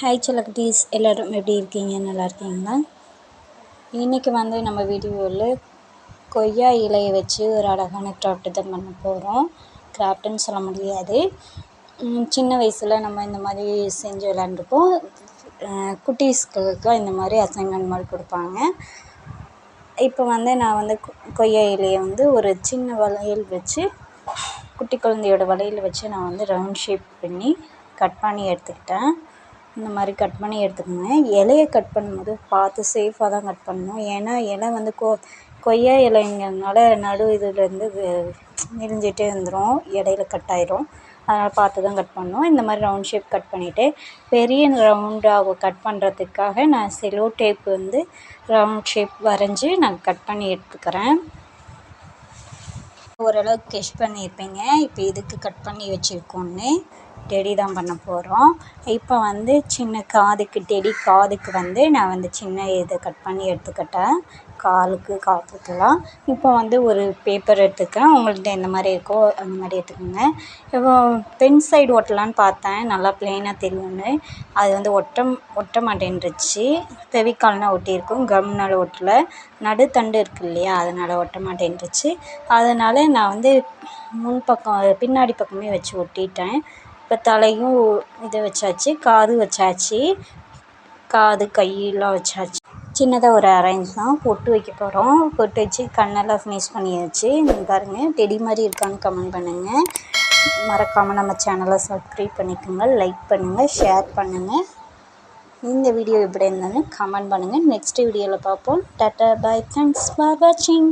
Hi செல்லக்குட்டீஸ் எல்லோரும் எப்படி இருக்கீங்க? நல்லா இருக்கீங்களா? இன்றைக்கி வந்து நம்ம வீடியோவில் கொய்யா இலையை வச்சு ஒரு அழகான கிராஃப்ட் தான் பண்ண போகிறோம் கிராஃப்ட்னு சொல்ல முடியாது. சின்ன வயசில் நம்ம இந்த மாதிரி செஞ்சு விளாண்டுருப்போம் குட்டீஸ்களுக்கு இந்த மாதிரி அசைன்மெண்ட் மாதிரி கொடுப்பாங்க. இப்போ வந்து நான் வந்து கொ- கொய்யா இலையை வந்து ஒரு சின்ன வளையல் வச்சு குட்டி குழந்தையோட வளையல் வச்சு நான் வந்து ரவுண்ட் ஷேப் பண்ணி கட் பண்ணி எடுத்துக்கிட்டேன். இந்த மாதிரி கட் பண்ணி எடுத்துக்கோங்க. இலையை கட் பண்ணும்போது பார்த்து சேஃபாக தான் கட் பண்ணணும். ஏன்னா இலை வந்து கொ கொய்யா இலைங்கிறதுனால நடு இதுலேருந்து நெறிஞ்சிட்டே வந்துடும் இடையில கட் ஆயிரும். அதனால் பார்த்து தான் கட் பண்ணணும். இந்த மாதிரி ரவுண்ட் ஷேப் கட் பண்ணிவிட்டு பெரிய ரவுண்டாக கட் பண்ணுறதுக்காக நான் செலோ டேப் வந்து ரவுண்ட் ஷேப் வரைஞ்சி நான் கட் பண்ணி எடுத்துக்கிறேன். ஓரளவுக்கு கெஷ் பண்ணியிருப்பீங்க. இப்போ இதுக்கு கட் பண்ணி வச்சுருக்கோன்னு டெடி தான் பண்ண போகிறோம் இப்போ வந்து சின்ன காதுக்கு டெடி காதுக்கு வந்து நான் வந்து சின்ன இதை கட் பண்ணி எடுத்துக்கிட்டேன். காலுக்கு காதுக்கெல்லாம். இப்போ வந்து ஒரு பேப்பர் எடுத்துக்கிறேன். உங்கள்கிட்ட எந்த மாதிரி இருக்கோ அந்த மாதிரி எடுத்துக்கோங்க. இப்போ பென் சைடு ஒட்டலான்னு பார்த்தேன். நல்லா பிளெயினாக தெரியும்னு. அது வந்து ஒட்ட ஒட்ட மாட்டேன்ருச்சு ஃபெவிகால்னால் ஒட்டியிருக்கும். கம்னால் ஒட்டலை. நடுத்தண்டு இருக்கு இல்லையா அதனால் ஒட்ட மாட்டேன்ருச்சு அதனால் நான் வந்து முன் பக்கம் பின்னாடி பக்கமே வச்சு ஒட்டிட்டேன். இப்போ தலையும் இது வச்சாச்சு காது வச்சாச்சு. காது கையெல்லாம் வச்சாச்சு. சின்னதாக ஒரு அரேஞ்ச் தான் பொட்டு வைக்க போகிறோம் பொட்டு வச்சு கண்ணெல்லாம் ஃபினிஷ் பண்ணியாச்சு. நீங்கள் பாருங்கள் டெடி மாதிரி இருக்கான்னு கமெண்ட் பண்ணுங்கள் மறக்காமல் நம்ம சேனலை சப்ஸ்கிரைப் பண்ணிக்கோங்க லைக் பண்ணுங்கள் ஷேர் பண்ணுங்கள் இந்த வீடியோ எப்படி இருந்தாலும் கமெண்ட் பண்ணுங்கள் நெக்ஸ்ட் வீடியோவில் பார்ப்போம். டாட்டா பாய் தேங்க்ஸ் ஃபார் வாட்சிங்